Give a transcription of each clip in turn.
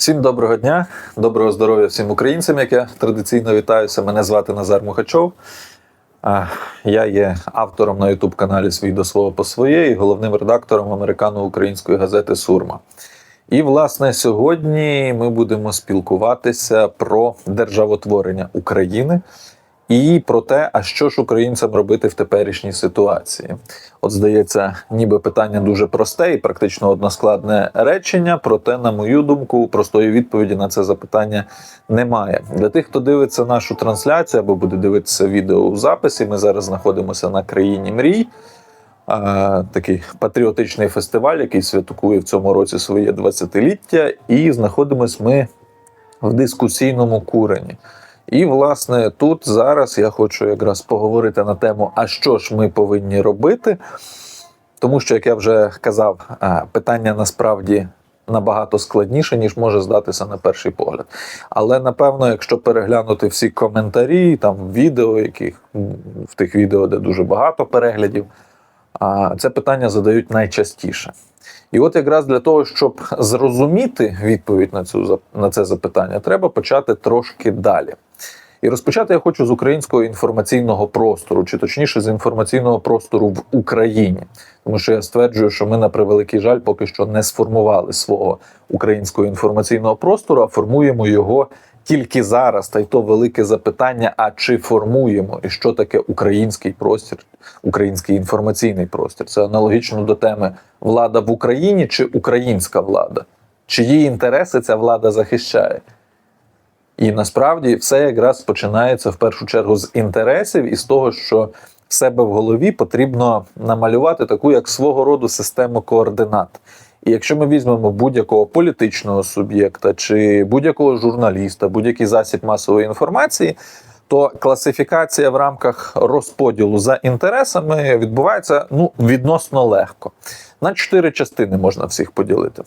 Всім доброго дня, доброго здоров'я всім українцям, як я традиційно вітаюся. Мене звати Назар Мухачов. Я є автором на youtube каналі Свій до свого по своє і головним редактором американо-української газети Сурма. І, власне, сьогодні ми будемо спілкуватися про державотворення України і про те, а що ж українцям робити в теперішній ситуації. От здається, ніби питання дуже просте і практично односкладне речення. Проте, на мою думку, простої відповіді на це запитання немає. Для тих, хто дивиться нашу трансляцію або буде дивитися відео у записі, ми зараз знаходимося на країні мрій. Такий патріотичний фестиваль, який святкує в цьому році своє 20-ліття, і знаходимось ми в дискусійному курені. І, власне, тут зараз я хочу якраз поговорити на тему, а що ж ми повинні робити. Тому що, як я вже казав, питання насправді набагато складніше, ніж може здатися на перший погляд. Але напевно, якщо переглянути всі коментарі, там відео, яких в тих відео, де дуже багато переглядів, це питання задають найчастіше. І от якраз для того, щоб зрозуміти відповідь на цю на це запитання, треба почати трошки далі. І розпочати я хочу з українського інформаційного простору, чи точніше з інформаційного простору в Україні, тому що я стверджую, що ми на превеликий жаль поки що не сформували свого українського інформаційного простору, а формуємо його тільки зараз. Та й то велике запитання: а чи формуємо і що таке український простір, український інформаційний простір? Це аналогічно до теми влада в Україні чи українська влада, чиї інтереси ця влада захищає. І насправді все якраз починається в першу чергу з інтересів і з того, що в себе в голові потрібно намалювати таку як свого роду систему координат. І якщо ми візьмемо будь-якого політичного суб'єкта чи будь-якого журналіста, будь-який засіб масової інформації, то класифікація в рамках розподілу за інтересами відбувається ну, відносно легко. На чотири частини можна всіх поділити.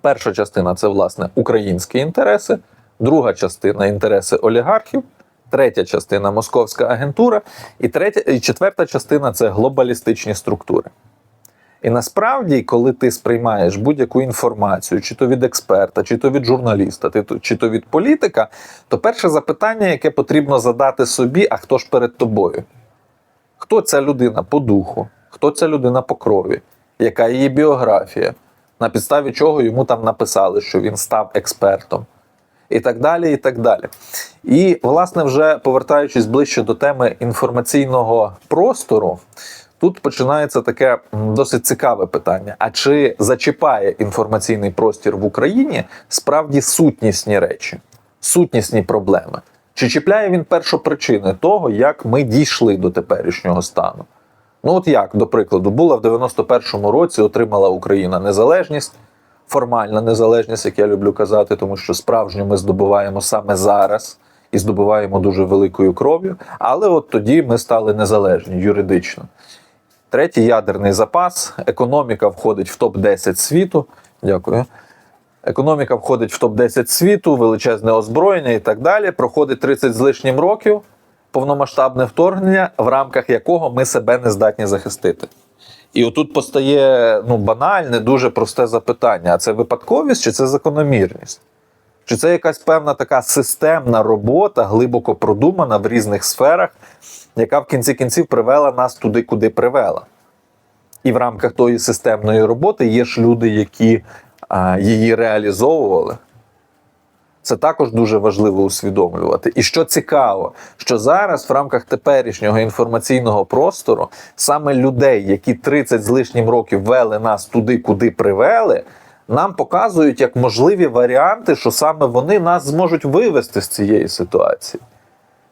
Перша частина це власне українські інтереси, друга частина інтереси олігархів, третя частина московська агентура, і третя і четверта частина це глобалістичні структури. І насправді, коли ти сприймаєш будь-яку інформацію, чи то від експерта, чи то від журналіста, чи то від політика, то перше запитання, яке потрібно задати собі, а хто ж перед тобою? Хто ця людина по духу? Хто ця людина по крові? Яка її біографія? На підставі чого йому там написали, що він став експертом? І так далі, і так далі. І, власне, вже повертаючись ближче до теми інформаційного простору, тут починається таке досить цікаве питання: а чи зачіпає інформаційний простір в Україні справді сутнісні речі, сутнісні проблеми? Чи чіпляє він першопричини того, як ми дійшли до теперішнього стану? Ну, от як, до прикладу, була в 91-му році, отримала Україна незалежність, формальна незалежність, як я люблю казати, тому що справжню ми здобуваємо саме зараз і здобуваємо дуже великою кров'ю. Але от тоді ми стали незалежні юридично. Третій ядерний запас, економіка входить в топ-10 світу. Дякую. Економіка входить в топ-10 світу, величезне озброєння і так далі. Проходить 30 з лишнім років повномасштабне вторгнення, в рамках якого ми себе не здатні захистити. І отут постає ну, банальне, дуже просте запитання: а це випадковість чи це закономірність? Чи це якась певна така системна робота, глибоко продумана в різних сферах, яка в кінці кінців привела нас туди, куди привела? І в рамках тої системної роботи є ж люди, які а, її реалізовували. Це також дуже важливо усвідомлювати. І що цікаво, що зараз в рамках теперішнього інформаційного простору саме людей, які 30 з лишнім років вели нас туди, куди привели, нам показують як можливі варіанти, що саме вони нас зможуть вивести з цієї ситуації.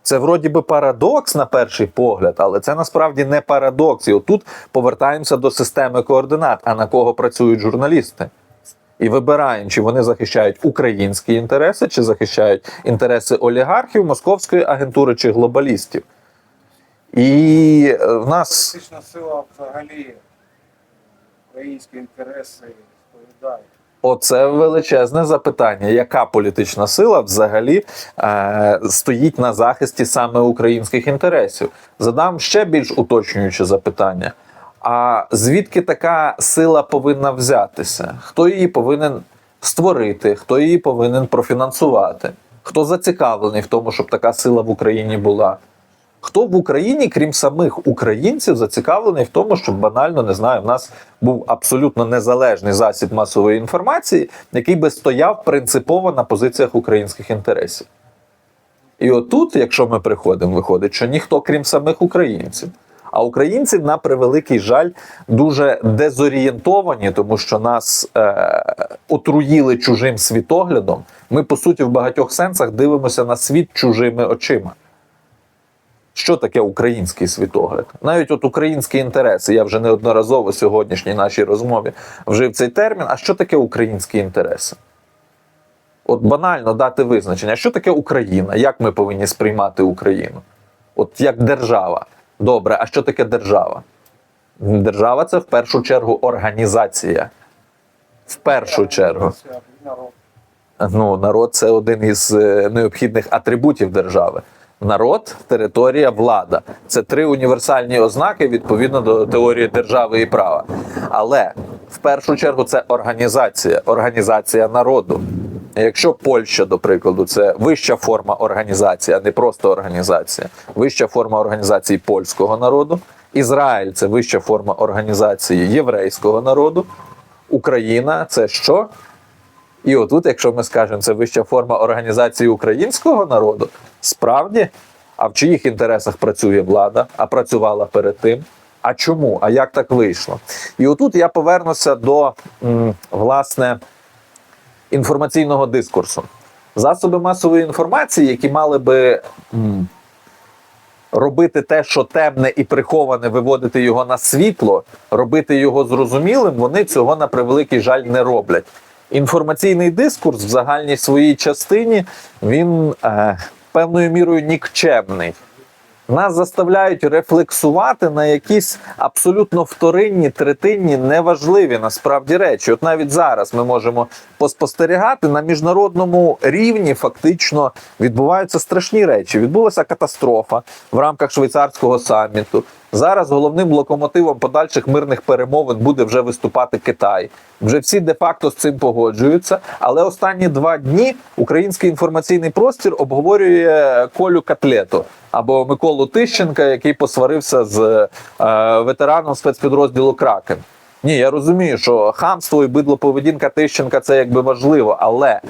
Це вроді би парадокс на перший погляд, але це насправді не парадокс. І отут повертаємося до системи координат, а на кого працюють журналісти. І вибираємо, чи вони захищають українські інтереси, чи захищають інтереси олігархів, московської агентури чи глобалістів. І е, в нас Політична сила взагалі українські інтереси відповідає. Оце величезне запитання, яка політична сила взагалі е, стоїть на захисті саме українських інтересів? Задам ще більш уточнююче запитання: а звідки така сила повинна взятися? Хто її повинен створити, хто її повинен профінансувати, хто зацікавлений в тому, щоб така сила в Україні була. Хто в Україні, крім самих українців, зацікавлений в тому, щоб банально не знаю, в нас був абсолютно незалежний засіб масової інформації, який би стояв принципово на позиціях українських інтересів. І отут, якщо ми приходимо, виходить, що ніхто, крім самих українців. А українці, на превеликий жаль, дуже дезорієнтовані, тому що нас е, отруїли чужим світоглядом. Ми, по суті, в багатьох сенсах дивимося на світ чужими очима. Що таке український світогляд? Навіть от українські інтереси, я вже неодноразово сьогоднішній нашій розмові вжив цей термін. А що таке українські інтереси? От банально дати визначення, що таке Україна, як ми повинні сприймати Україну? От як держава. Добре, а що таке держава? Держава це в першу чергу організація. В першу чергу. Ну, народ це один із е, необхідних атрибутів держави. Народ, територія, влада це три універсальні ознаки відповідно до теорії держави і права. Але в першу чергу це організація, організація народу. Якщо Польща, до прикладу, це вища форма організації, а не просто організація, вища форма організації польського народу. Ізраїль це вища форма організації єврейського народу. Україна це що? І отут, якщо ми скажемо, це вища форма організації українського народу, справді, а в чиїх інтересах працює влада, а працювала перед тим. А чому? А як так вийшло? І отут я повернуся до власне інформаційного дискурсу. Засоби масової інформації, які мали би робити те, що темне і приховане, виводити його на світло, робити його зрозумілим, вони цього на превеликий жаль не роблять. Інформаційний дискурс в загальній своїй частині він е, певною мірою нікчемний. Нас заставляють рефлексувати на якісь абсолютно вторинні, третинні, неважливі насправді речі. От навіть зараз ми можемо поспостерігати на міжнародному рівні. Фактично відбуваються страшні речі. Відбулася катастрофа в рамках швейцарського саміту. Зараз головним локомотивом подальших мирних перемовин буде вже виступати Китай. Вже всі де-факто з цим погоджуються. Але останні два дні український інформаційний простір обговорює Колю Котлету або Миколу Тищенка, який посварився з е, ветераном спецпідрозділу Кракен. Ні, я розумію, що хамство і бидлоповедінка Тищенка це якби важливо, але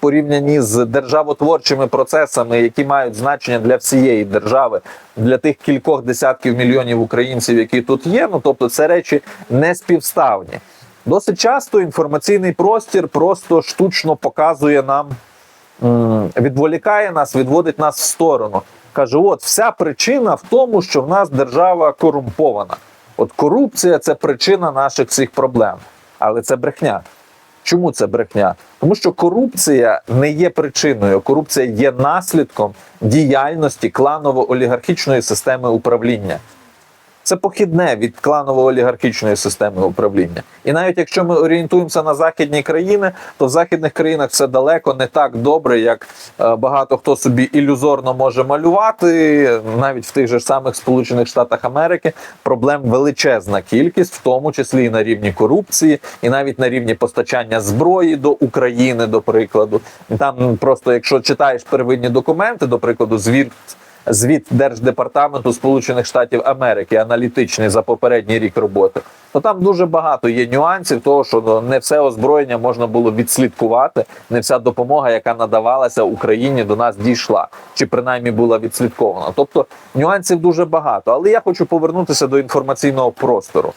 порівнянні з державотворчими процесами, які мають значення для всієї держави, для тих кількох десятків мільйонів українців, які тут є, ну тобто це речі не співставні. Досить часто інформаційний простір просто штучно показує нам, відволікає нас, відводить нас в сторону. Каже: от вся причина в тому, що в нас держава корумпована. От корупція це причина наших всіх проблем. Але це брехня. Чому це брехня? Тому що корупція не є причиною, корупція є наслідком діяльності кланово-олігархічної системи управління. Це похідне від кланово-олігархічної системи управління. І навіть якщо ми орієнтуємося на західні країни, то в західних країнах все далеко не так добре, як е, багато хто собі ілюзорно може малювати. Навіть в тих же самих Сполучених Штатах Америки проблем величезна кількість, в тому числі і на рівні корупції, і навіть на рівні постачання зброї до України, до прикладу. Там просто, якщо читаєш первинні документи, до прикладу, звір звіт Держдепартаменту Сполучених Штатів Америки, аналітичний за попередній рік роботи, то там дуже багато є нюансів, того що ну, не все озброєння можна було відслідкувати, не вся допомога, яка надавалася Україні, до нас дійшла, чи принаймні була відслідкована. Тобто нюансів дуже багато. Але я хочу повернутися до інформаційного простору.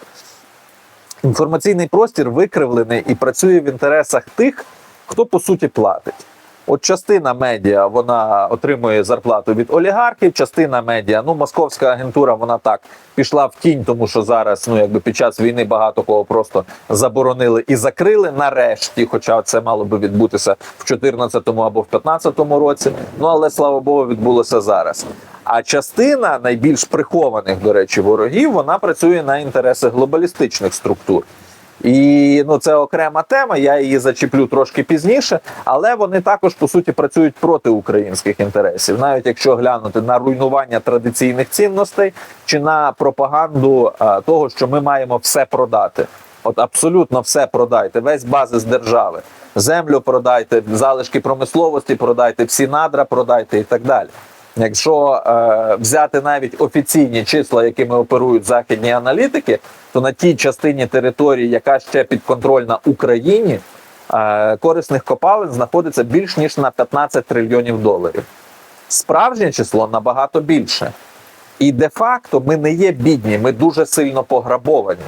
Інформаційний простір викривлений і працює в інтересах тих, хто по суті платить. От частина медіа вона отримує зарплату від олігархів, частина медіа, ну московська агентура, вона так пішла в тінь, тому що зараз, ну якби під час війни багато кого просто заборонили і закрили нарешті. Хоча це мало би відбутися в 2014 або в 2015 році. Ну але слава Богу, відбулося зараз. А частина найбільш прихованих, до речі, ворогів вона працює на інтереси глобалістичних структур. І ну це окрема тема. Я її зачіплю трошки пізніше, але вони також по суті працюють проти українських інтересів, навіть якщо глянути на руйнування традиційних цінностей чи на пропаганду а, того, що ми маємо все продати. От абсолютно все продайте, весь базис держави. Землю продайте, залишки промисловості продайте, всі надра продайте і так далі. Якщо е, взяти навіть офіційні числа, якими оперують західні аналітики, то на тій частині території, яка ще підконтрольна Україні, е, корисних копалин знаходиться більш ніж на 15 трильйонів доларів. Справжнє число набагато більше. І де-факто ми не є бідні, ми дуже сильно пограбовані.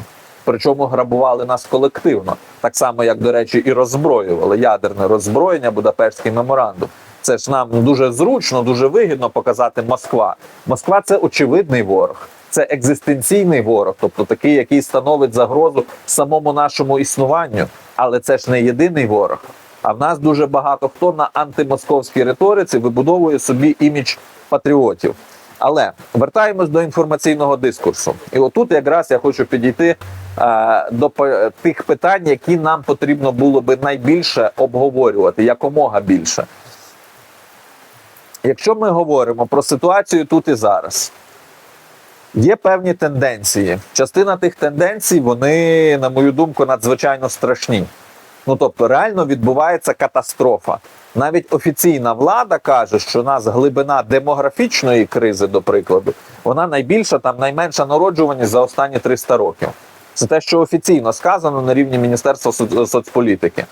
Причому грабували нас колективно, так само як, до речі, і роззброювали ядерне роззброєння, Будапештський меморандум. Це ж нам дуже зручно, дуже вигідно показати Москва. Москва це очевидний ворог, це екзистенційний ворог, тобто такий, який становить загрозу самому нашому існуванню. Але це ж не єдиний ворог. А в нас дуже багато хто на антимосковській риториці вибудовує собі імідж патріотів. Але вертаємось до інформаційного дискурсу. І отут якраз я хочу підійти е, до тих питань, які нам потрібно було би найбільше обговорювати, якомога більше. Якщо ми говоримо про ситуацію тут і зараз, є певні тенденції. Частина тих тенденцій, вони, на мою думку, надзвичайно страшні. Ну тобто, реально відбувається катастрофа. Навіть офіційна влада каже, що у нас глибина демографічної кризи, до прикладу, вона найбільша, там найменша народжуваність за останні 300 років. Це те, що офіційно сказано на рівні Міністерства соцполітики.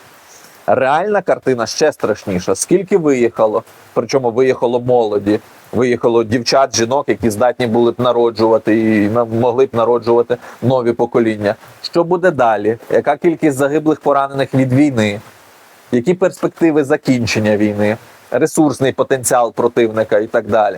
Реальна картина ще страшніша. Скільки виїхало, причому виїхало молоді, виїхало дівчат, жінок, які здатні були б народжувати і могли б народжувати нові покоління. Що буде далі? Яка кількість загиблих поранених від війни? Які перспективи закінчення війни, ресурсний потенціал противника і так далі.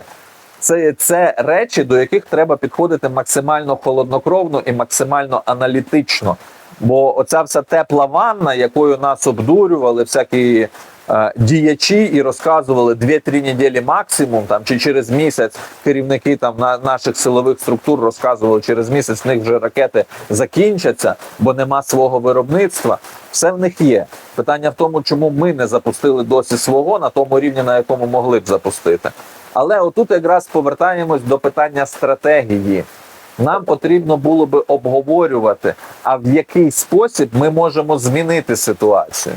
Це, це речі, до яких треба підходити максимально холоднокровно і максимально аналітично. Бо оця вся тепла ванна, якою нас обдурювали всякі е, діячі і розказували 2-3 неділі максимум, там чи через місяць керівники там на наших силових структур розказували, через місяць в них вже ракети закінчаться, бо нема свого виробництва. Все в них є. Питання в тому, чому ми не запустили досі свого на тому рівні, на якому могли б запустити. Але отут якраз повертаємось до питання стратегії. Нам потрібно було би обговорювати, а в який спосіб ми можемо змінити ситуацію.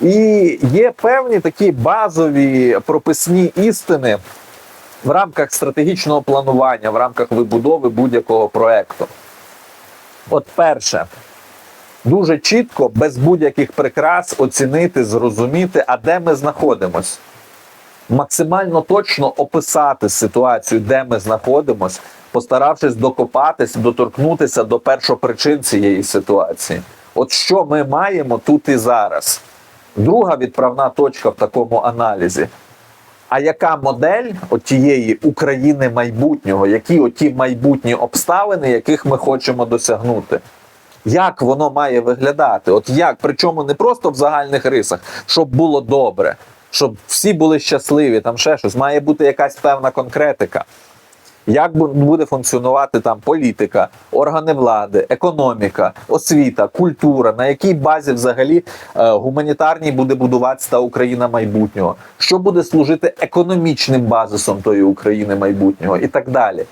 І є певні такі базові прописні істини в рамках стратегічного планування, в рамках вибудови будь-якого проекту. От перше, дуже чітко, без будь-яких прикрас оцінити, зрозуміти, а де ми знаходимось максимально точно описати ситуацію, де ми знаходимося, постаравшись докопатись, доторкнутися до першопричин цієї ситуації. От що ми маємо тут і зараз. Друга відправна точка в такому аналізі. А яка модель тієї України майбутнього, які оті майбутні обставини, яких ми хочемо досягнути? Як воно має виглядати? От як, причому не просто в загальних рисах, щоб було добре, щоб всі були щасливі, там ще щось. Має бути якась певна конкретика. Як буде функціонувати там політика, органи влади, економіка, освіта, культура, на якій базі взагалі е, гуманітарній буде будуватися та Україна майбутнього, що буде служити економічним базисом тої України майбутнього і так далі.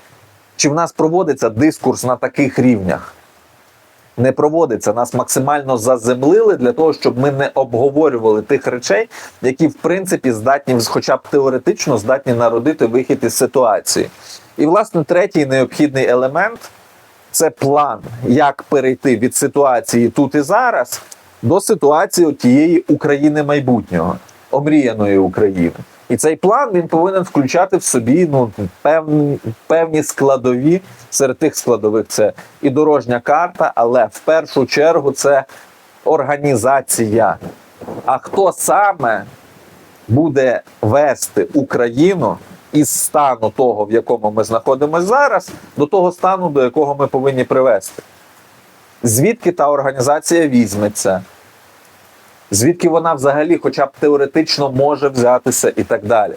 Чи в нас проводиться дискурс на таких рівнях? Не проводиться. Нас максимально заземлили для того, щоб ми не обговорювали тих речей, які в принципі здатні, хоча б теоретично, здатні народити вихід із ситуації. І, власне, третій необхідний елемент це план, як перейти від ситуації тут і зараз до ситуації тієї України майбутнього, омріяної України. І цей план він повинен включати в собі ну, певні, певні складові. Серед тих складових це і дорожня карта, але в першу чергу це організація. А хто саме буде вести Україну із стану того, в якому ми знаходимося зараз, до того стану, до якого ми повинні привести? Звідки та організація візьметься? Звідки вона взагалі, хоча б теоретично може взятися і так далі.